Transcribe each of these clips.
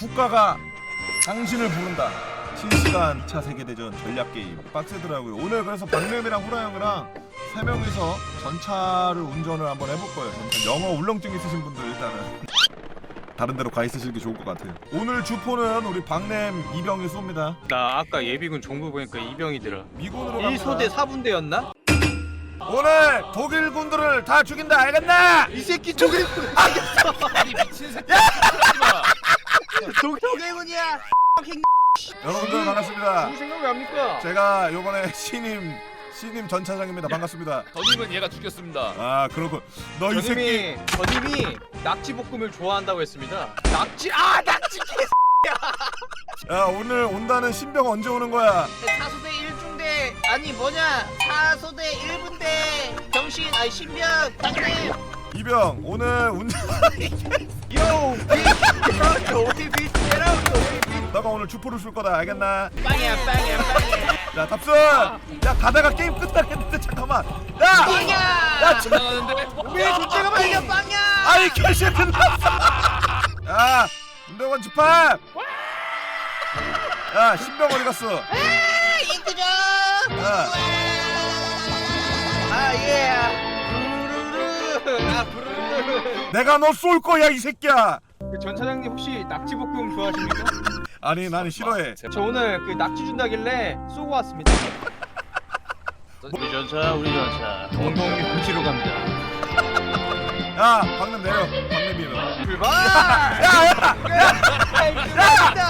국가가 당신을 부른다. 실시간 2차 세계대전 전략 게임 빡세더라고요. 오늘 그래서 박래미랑 후라 형이랑 세 명이서 전차를 운전을 한번 해볼 거예요. 전차. 영어 울렁증 있으신 분들 일단은 다른 데로 가 있으시는 게 좋을 것 같아요. 오늘 주포는 우리 박램 이병이 쏩니다. 나 아까 예비군 종부 보니까 이병이더라. 미군으로 갑니다. 1소대 4분대였나? 오늘 독일 군들을 다 죽인다 알겠나? 이 새끼 독일군 아니 미친 새끼 하 독일군이야. 여러분들 반갑습니다. 생각 왜 합니까? 제가 요번에 신임 신임 전 차장입니다. 반갑습니다. 더님은 얘가 죽였습니다. 아 그러고 너 이 새끼 저님이 저님이 낙지 볶음을 좋아한다고 했습니다. 낙지 아 낙지 개. 야 오늘 온다는 신병 언제 오는 거야? 사소대 1중대 아니 뭐냐 사소대 1분대 병신 아니 신병 당님 이병 오늘 운전 요 너가 오늘 주포를 쏠 거다 알겠나? 빵이야 빵이야 빵이야. 자 탑승! 야 가다가 게임 끝나겠는데 잠깐만. 야! 빵이야! 야 저, 나가는데? 왜 존재가 발견 빵이야! 아이 개시 끝났어 야 운대원 집합! 야 신병 어디 갔어? 인트죠? 야 아예. 부르르 아 부르르. 내가 너 쏠 거야 이 새끼야 그 전 차장님 혹시 낙지 볶음 좋아하십니까? 아니 나는 싫어해. 저 오늘 그 낙지 준다길래 쏘고 왔습니다. 우리 전차 우리 전차. 동동이 고지로 갑니다. 야 방금 내려. 방금이면 출발! 야야야야 출발합니다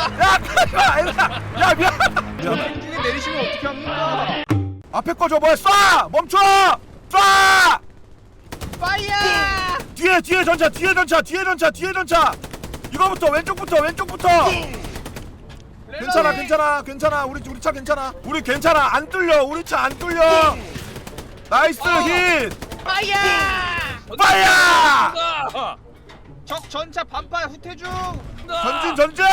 야, 야 미안. 미안하다 중에 내리시면 어떻게 합니까? 앞에 거 저거 쏴! 멈춰! 쏴! 파이어! 뒤에 뒤에 전차 뒤에 전차 뒤에 전차 뒤에 전차 이거부터 왼쪽부터 왼쪽부터. 괜찮아 괜찮아 괜찮아. 우리 우리 차 괜찮아. 우리 괜찮아. 안 뚫려. 우리 차 안 뚫려. 나이스 힛 파이어! 파이어! 아! 적 전차 반발 후퇴 중! 전진 전진!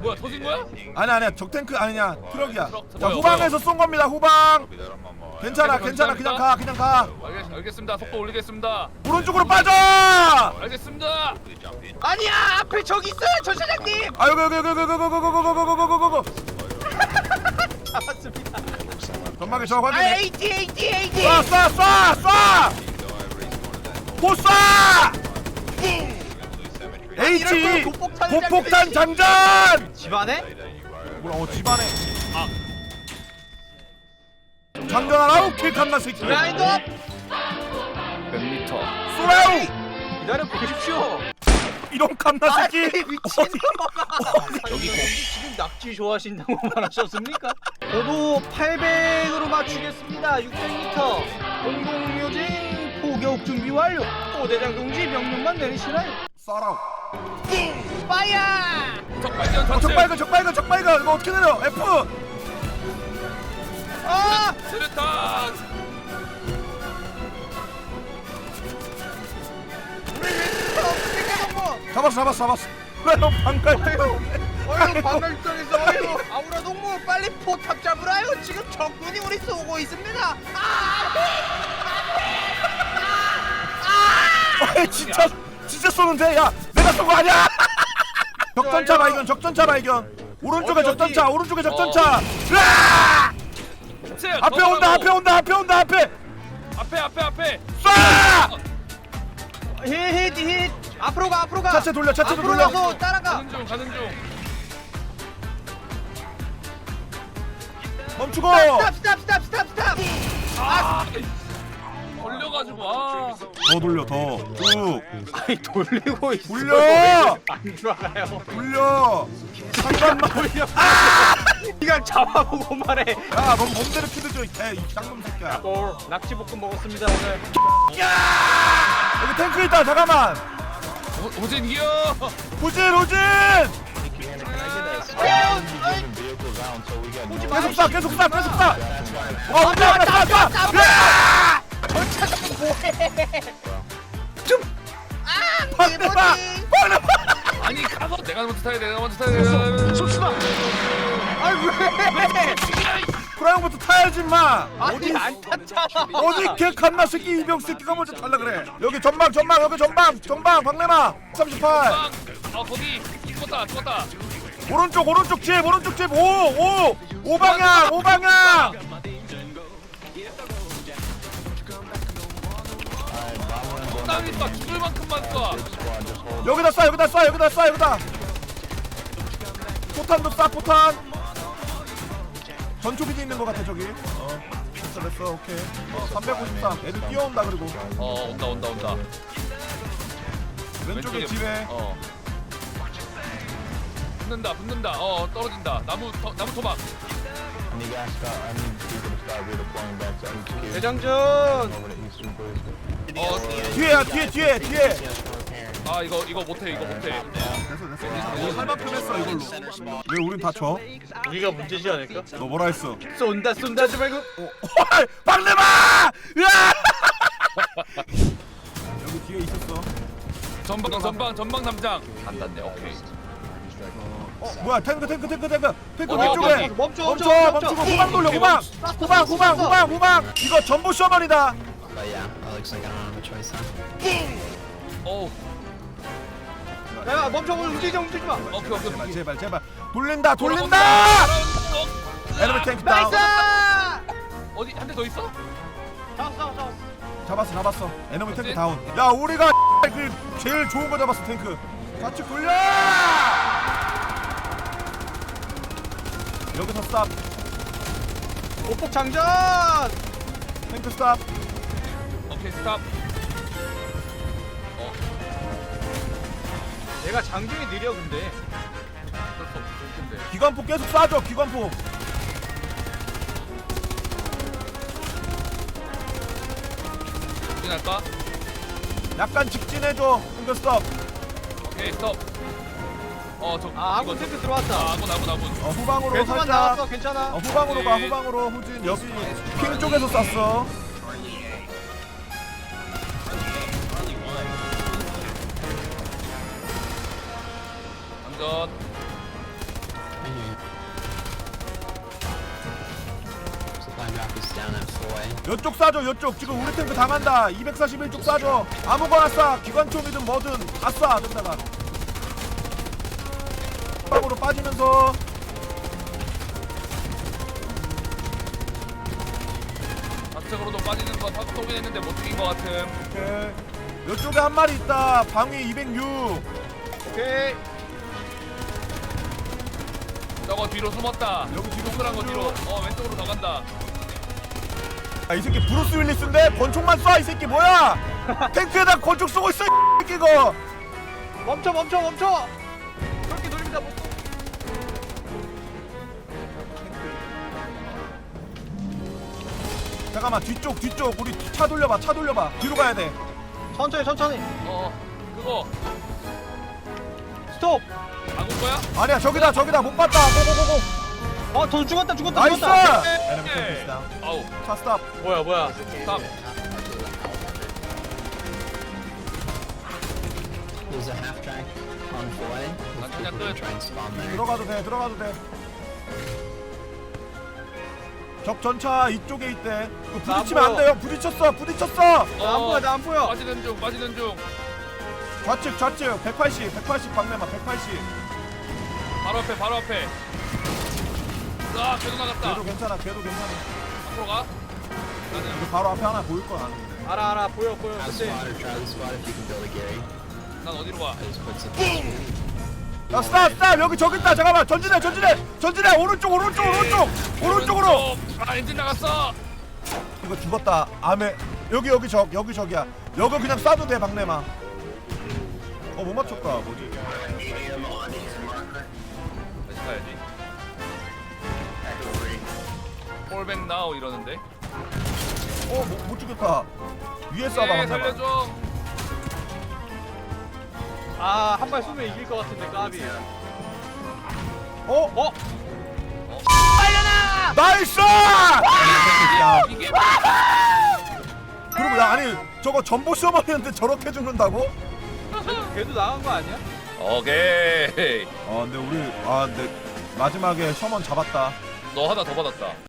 뭐야 터진 거야? 아니 아니야. 적 탱크 아니냐 트럭이야. 트럭, 자 뭐야, 후방에서 쏜 겁니다 후방 괜찮아. 괜찮아 그냥 가 그냥 가 알겠, 알겠습니다. 속도 올리겠습니다. 오른쪽으로 빠져 알겠습니다. 아니야! 앞에 적 있어요! 아 여기 여기 여기 여기 여기 여기 여기 여기 잡았습니다 전방에 저아 확인해 AT AT AT! 쏴쏴쏴 쏴! 못 쏴! H 이럴 거면 고폭탄 고폭탄 장전! 집안에? 뭐야 어 집안에 장전하라고 킬칸나 새끼 라인업! 100m. 쏘라우! 기다려 보십시오. 이런 칸나 새끼 아니 미친놈아. 여기 공. 지금 낙지 좋아하신다고 말하셨습니까? 저도 800으로 맞추겠습니다. 600m 공동묘진 포격 준비 완료. 오대장 동지 명령만 내리시라요. 쏴라우 파이어! 적 발견 어, 전체. 적발견 적발견 적발견. 이거 어떻게 내려? F 아! 수류탄. 잡았어 잡았어 잡았어. 왜너 방갈 어휴 방금 입장에서 어휴 아우라 동무 빨리 포탑 잡으라요 지금 적군이 우리 쏘고 있습니다. 아! 진짜 진짜 쏘는데? 야 내가 쏜거 아니야? 적전차 발견 적전차 발견. 오른쪽에 적전차? 오른쪽에 적전차. 으아! 앞에 더 온다. 앞에 온다 앞에 온다 앞에 앞에 앞에 앞에. 쏴! 힛힛 힛 앞으로 가 앞으로 가 차체 돌려, 차체 앞으로 돌려. 가서 따라가 가는 중 가는 중. 멈추고 스탑 스탑 스탑 스탑 스탑 아. 걸려가지고 아. 더 돌려 더쭉 아니 돌리고 있어 돌려 안 좋아요 돌려 잠깐만 돌려 네가 잡아보고 말해. 야넌 몸대로 피드죠 이개 쌍놈 새끼야. 또 낙지 볶음 먹었습니다 오늘. 여기 탱크 있다 잠깐만. 호- 호진이요. 후진 후진! 오지 계속 쏴 계속 쏴 계속 쏴. 어, 혼자 하나 쏴 쏴! 으아! 전차장 뭐해 아 박대박! 박대박! 아니 가서 내가 먼저 타야 돼. 내가 먼저 타야 돼. 아 왜? 후라이부터 타야지 마. 아니 안 탔잖아. 어디 걔 갓나 새끼 이병 새끼가 먼저 탈라 그래? 여기 전방 전방 여기 전방 전방 박래마. 38 빵! 어 거기 죽었다 죽었다. 오른쪽 오른쪽 집 오른쪽 집오오. 오 방향 오 방향 땅이 쏴 죽을 만큼만 쏴. 여기다 쏴 여기다 쏴 여기다 쏴 여기다. 포탄도 쏴 포탄. 전초비도 있는 것 같아 저기. 어 됐어 됐어 오케이. 어, 353 애들 뛰어온다 그리고. 어 온다 온다 온다. 왼쪽에 집에. 어. 붙는다 붙는다. 어 떨어진다. 나무 터, 나무 토막 대장전. 어, 뒤에야 뒤에 뒤에 뒤에 아 이거 이거 못해 이거 못해 됐어 됐어 했어 이걸로 왜 우린 다쳐? 우리가 문제지 않을까? 너 뭐라 했어? 쏜다 쏜다 하지 말고 헐! 박래마! 으아! 여기 뒤에 있었어 전방 전방 전방 담장 안 닿네 오케이 어 뭐야 탱크 탱크 탱크 탱크. 탱크 어디, 위쪽에. 어디, 어디? 멈춰, 멈춰 멈춰, 멈추고 멈춰. 후방 돌려 후방. 후방 후방 후방 후방. 이거 전부 셔먼이다. But yeah, it looks like I don't have a choice then. 어우 야 멈춰 움직이지 움직이지 마. 오케이 오케이. 제발 제발 제발. 돌린다 돌린다! 어, 에너미 탱크 다운 나이스! 어디 한 대 더 있어? 잡았어 잡았어 잡았어. 잡았어 에너미 탱크? 다운 야 우리가 그 제일 좋은 거 잡았어 탱크. 좌측 돌려 여기서 스탑. 오폭 장전! 탱크 스탑. 오케이 스탑. 어. 내가 장중이 느려 근데. 어쩔 수 없을 텐데. 기관포 계속 쏴줘 기관포. 확인할까? 약간 직진해줘 탱크 스탑. 오케이 스톱 어저 아 아군 탱크 들어왔다. 아 아군 아군 아군. 어, 후방으로 살짝 나왔어 괜찮아. 어, 후방으로 가 후방으로. 후진 여기 핑 쪽에서 쐈어. 4A. 요쪽 쏴줘 요쪽. 지금 우리 탱크 당한다. 241쪽 쏴줘. 아무거나 쏴. 기관총이든 뭐든 다 쏴 된다가 후방으로 빠지면서. 좌측으로도 빠지는 거 통긴 했는데 못 죽인 거 같음 오케이 요쪽에 한 마리 있다. 방위 206 오케이. 저거 뒤로 숨었다. 여기 뒤로 동그란 거 뒤로. 어 왼쪽으로 더 간다. 아, 이 새끼 브루스 윌리스인데 권총만 쏴 이 새끼 뭐야? 탱크에다 권총 쏘고 있어 이 새끼 이거. 멈춰 멈춰 멈춰 잠깐만 뒤쪽 뒤쪽. 우리 차 돌려봐 차 돌려봐. 뒤로 가야 돼. 천천히 천천히. 어 그거. 스톱. 아군 거야? 아니야 저기다 저기다. 못 봤다. 고고고고. 어더 죽었다 죽었다 나이스! 죽었다. 에너미 탱크 있다 아우. 차 스탑. 뭐야 뭐야. 스탑. There's a half track on 4A. That's Let's people good. try and spawn there. 들어가도 돼 들어가도 돼 적 전차 이쪽에 있대. 이거 부딪히면 안. 돼요. 부딪혔어 부딪혔어. 나 안 보여 나 안 보여. 빠지는 중 빠지는 중. 좌측 좌측. 180 180 방매만 180 바로 앞에 바로 앞에. 아 걔도 나갔다. 걔도 괜찮아 걔도 괜찮아. 앞으로 가. 나는 이거 바로 앞에 하나 보일 건 아는데 알아 알아. 보여 보여. You can build a Gary. 난 어디로 가? I just put some. 야 스탑 스탑. 여기 저기 있다. 잠깐만. 전진해 전진해. 전진해. 오른쪽 오른쪽 오른쪽. 오른쪽으로. 오른쪽. 아 엔진 나갔어. 이거 죽었다. 암에. 여기 여기 적 여기 적이야. 여기 그냥 쏴도 돼 박래마. 어못 맞췄다. 뭐지? 다시 가야지. 폴백 나우 이러는데. 어못 못 죽였다. 위에 쏴봐 예 박래마. 살려줘 아 한 발 쏘면 이길 것 같은데 까비 어? 어? 나이스! 이게 그리고 야 아니 저거 전보 시어머니한테 저렇게 죽는다고? 걔도 나간 거 아니야? 오케이 아 근데 우리 아 근데 마지막에 셔먼 잡았다 너 하나 더 받았다